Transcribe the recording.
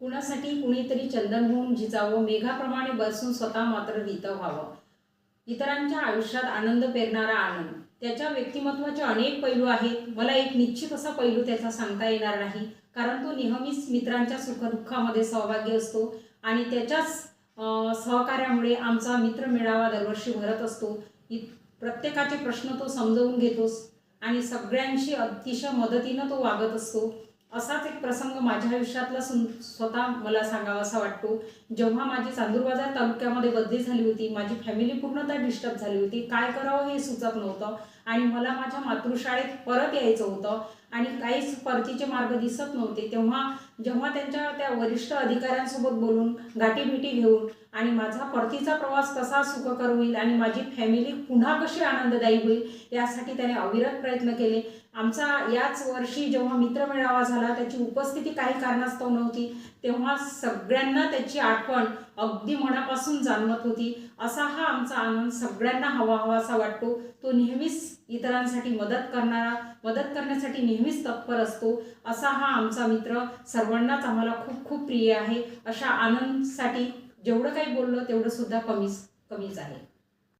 कुणासाठी कुणीतरी चंदन होऊन झिजावं मेघाप्रमाणे बसून स्वतः मात्र रीत व्हावं. इतरांच्या आयुष्यात आनंद पेरणारा आनंद. त्याच्या व्यक्तिमत्वाचे अनेक पैलू आहेत. मला एक निश्चित असा पैलू त्याचा सांगता येणार नाही. कारण तो नेहमीच मित्रांच्या सुखदुःखामध्ये सहभागी असतो आणि त्याच्याच सहकार्यामुळे आमचा मित्रमेळावा दरवर्षी भरत असतो. इ प्रत्येकाचे प्रश्न तो समजवून घेतोस आणि सगळ्यांशी अतिशय मदतीनं तो वागत असतो. असाच एक प्रसंग माझ्या आयुष्यातला स्वतः मला सांगावा असा वाटतो. जेव्हा माझी चांदूरबाजार तालुक्यामध्ये बदली झाली होती माझी फॅमिली पूर्णतः डिस्टर्ब झाली होती. काय करावं हे सुचत नव्हतं. आणि मला माझ्या मातृशाळेत परत यायचं होतं. आणि काहीच परतीचे मार्ग दिसत नव्हते. तेव्हा जेव्हा त्यांच्या त्या वरिष्ठ अधिकाऱ्यांसोबत बोलून गाठीभेटी घेऊन आणि माझा परतीचा प्रवास कसा सुखकर होईल आणि माझी फॅमिली पुन्हा कशी आनंददायी होईल यासाठी त्याने अविरत प्रयत्न केले. आमचा याच वर्षी जेव्हा मित्रमेळावा झाला त्याची उपस्थिती काही कारणास्तव नव्हती. तेव्हा सगळ्यांना त्याची आठवण अगदी मनापासून जाणवत होती. असा हा आमचा आनंद सगळ्यांना हवा हवासा वाटतो. तो नेहमीच इतरांसाठी मदत करणारा मदत करण्यासाठी नेहमीच तत्पर असतो असा हा आमचा मित्र सर्वांनाच आम्हाला खूप खूप प्रिय आहे. अशा आनंदसाठी जेवढं काही बोललं तेवढं सुद्धा कमीच कमीच आहे.